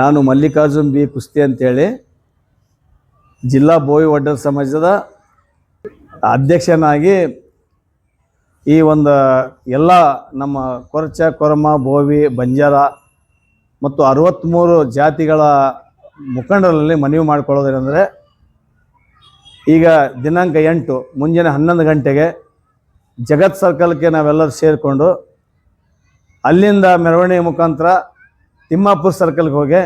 ನಾನು ಮಲ್ಲಿಕಾರ್ಜುನ್ ಬಿ. ಕುಸ್ತಿ ಅಂತೇಳಿ ಜಿಲ್ಲಾ ಬೋವಿ ಒಡ್ಡರ್ ಸಮಾಜದ ಅಧ್ಯಕ್ಷನಾಗಿ ಈ ಒಂದು ಎಲ್ಲ ನಮ್ಮ ಕೊರಚ, ಕೊರಮ, ಬೋವಿ, ಬಂಜಾರ ಮತ್ತು ಅರವತ್ತ್ಮೂರು ಜಾತಿಗಳ ಮುಖಂಡರಲ್ಲಿ ಮನವಿ ಮಾಡಿಕೊಳ್ಳೋದೇನೆಂದರೆ ಈಗ ದಿನಾಂಕ ಎಂಟು, ಮುಂಜಾನೆ ಹನ್ನೊಂದು ಗಂಟೆಗೆ ಜಗತ್ ಸರ್ಕಲ್ಗೆ ನಾವೆಲ್ಲರೂ ಸೇರಿಕೊಂಡು ಅಲ್ಲಿಂದ ಮೆರವಣಿಗೆ ಮುಖಾಂತರ ತಿಮ್ಮಾಪುರ ಸರ್ಕಲ್ಗೆ ಹೋಗಿ,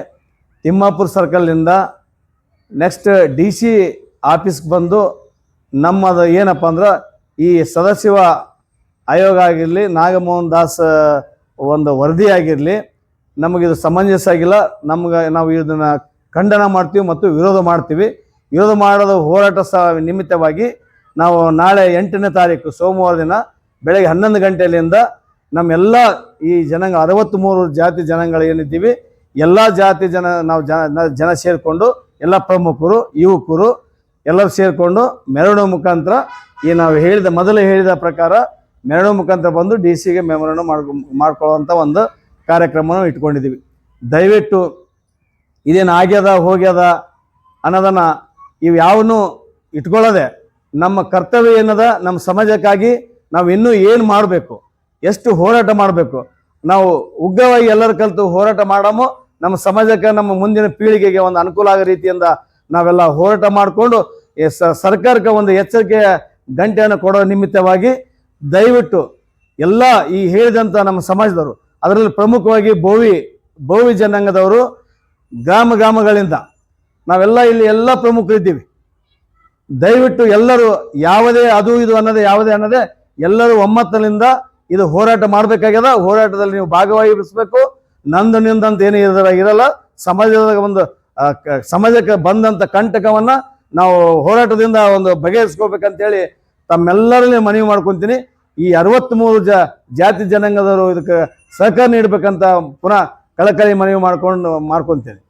ತಿಮ್ಮಾಪುರ ಸರ್ಕಲ್ನಿಂದ ನೆಕ್ಸ್ಟ್ ಡಿ ಸಿ ಆಫೀಸ್ಗೆ ಬಂದು ನಮ್ಮದು ಏನಪ್ಪ ಅಂದ್ರೆ ಈ ಸದಸ್ಯವ ಆಯೋಗ ಆಗಿರಲಿ, ನಾಗಮೋಹನ್ ದಾಸ್ ಒಂದು ವರದಿ ಆಗಿರಲಿ ನಮಗಿದು ಸಮಂಜಸ ಆಗಿಲ್ಲ. ನಮ್ಗೆ ನಾವು ಇದನ್ನು ಖಂಡನ ಮಾಡ್ತೀವಿ ಮತ್ತು ವಿರೋಧ ಮಾಡ್ತೀವಿ. ವಿರೋಧ ಮಾಡೋದು ಹೋರಾಟ ಸ ನಿಮಿತ್ತವಾಗಿ ನಾವು ನಾಳೆ ಎಂಟನೇ ತಾರೀಕು ಸೋಮವಾರ ದಿನ ಬೆಳಗ್ಗೆ ಹನ್ನೊಂದು ಗಂಟೆಯಿಂದ ನಮ್ಮೆಲ್ಲ ಈ ಜನಾಂಗ ಅರವತ್ತ್ಮೂರು ಜಾತಿ ಜನಾಂಗಗಳು ಏನಿದ್ದೀವಿ, ಎಲ್ಲ ಜಾತಿ ಜನ ನಾವು ಜನ ಜನ ಸೇರಿಕೊಂಡು ಎಲ್ಲ ಪ್ರಮುಖರು, ಯುವಕರು ಎಲ್ಲರೂ ಸೇರಿಕೊಂಡು ಮೆರವಣಿಗೆ ಮುಖಾಂತರ ಈ ನಾವು ಹೇಳಿದ, ಮೊದಲು ಹೇಳಿದ ಪ್ರಕಾರ ಮೆರವಣಿಗೆ ಮುಖಾಂತರ ಬಂದು ಡಿ ಸಿಗೆ ಮೆಮೊರಣ ಮಾಡ್ಕೊ ಮಾಡ್ಕೊಳ್ಳುವಂಥ ಒಂದು ಕಾರ್ಯಕ್ರಮವನ್ನು ಇಟ್ಕೊಂಡಿದ್ದೀವಿ. ದಯವಿಟ್ಟು ಇದೇನು ಆಗ್ಯದ, ಹೋಗ್ಯದ ಅನ್ನೋದನ್ನು ಇವು ಯಾವನ್ನೂ ಇಟ್ಕೊಳ್ಳೋದೆ ನಮ್ಮ ಕರ್ತವ್ಯ ಏನದ, ನಮ್ಮ ಸಮಾಜಕ್ಕಾಗಿ ನಾವು ಇನ್ನೂ ಏನು ಮಾಡಬೇಕು? ಎಷ್ಟು ಹೋರಾಟ ಮಾಡಬೇಕು? ನಾವು ಉಗ್ರವಾಗಿ ಎಲ್ಲರ ಕಲಿತು ಹೋರಾಟ ಮಾಡಮೋ, ನಮ್ಮ ಸಮಾಜಕ್ಕೆ, ನಮ್ಮ ಮುಂದಿನ ಪೀಳಿಗೆಗೆ ಒಂದು ಅನುಕೂಲ ಆಗೋ ರೀತಿಯಿಂದ ನಾವೆಲ್ಲ ಹೋರಾಟ ಮಾಡಿಕೊಂಡು ಸರ್ಕಾರಕ್ಕೆ ಒಂದು ಎಚ್ಚರಿಕೆಯ ಗಂಟೆಯನ್ನು ಕೊಡೋ ನಿಮಿತ್ತವಾಗಿ ದಯವಿಟ್ಟು ಎಲ್ಲ ಈ ಹೇಳಿದಂಥ ನಮ್ಮ ಸಮಾಜದವರು, ಅದರಲ್ಲಿ ಪ್ರಮುಖವಾಗಿ ಬೋವಿ ಬೋವಿ ಜನಾಂಗದವರು, ಗ್ರಾಮ ಗ್ರಾಮಗಳಿಂದ ನಾವೆಲ್ಲ ಇಲ್ಲಿ ಎಲ್ಲ ಪ್ರಮುಖರಿದ್ದೀವಿ. ದಯವಿಟ್ಟು ಎಲ್ಲರೂ ಯಾವುದೇ ಅದು ಇದು ಅನ್ನೋದೇ, ಯಾವುದೇ ಅನ್ನೋದೇ ಎಲ್ಲರೂ ಒಮ್ಮತದಿಂದ ಇದು ಹೋರಾಟ ಮಾಡಬೇಕಾಗ್ಯದ. ಹೋರಾಟದಲ್ಲಿ ನೀವು ಭಾಗವಹಿಸಬೇಕು. ನಂದು ನಿಂದಂತ ಏನು ಇರಲ್ಲ. ಸಮಾಜದ ಒಂದು ಸಮಾಜಕ್ಕೆ ಬಂದಂಥ ಕಂಟಕವನ್ನು ನಾವು ಹೋರಾಟದಿಂದ ಒಂದು ಬಗೆಹರಿಸ್ಕೋಬೇಕಂತೇಳಿ ತಮ್ಮೆಲ್ಲರಲ್ಲಿ ಮನವಿ ಮಾಡ್ಕೊತೀನಿ. ಈ ಅರವತ್ತ್ಮೂರು ಜ, ಜಾತಿ ಜನಾಂಗದವರು ಇದಕ್ಕೆ ಸಹಕಾರ ನೀಡಬೇಕಂತ ಪುನಃ ಕಳಕಳಿ ಮನವಿ ಮಾಡ್ಕೊಂಡು, ಮಾಡ್ಕೊತೀನಿ.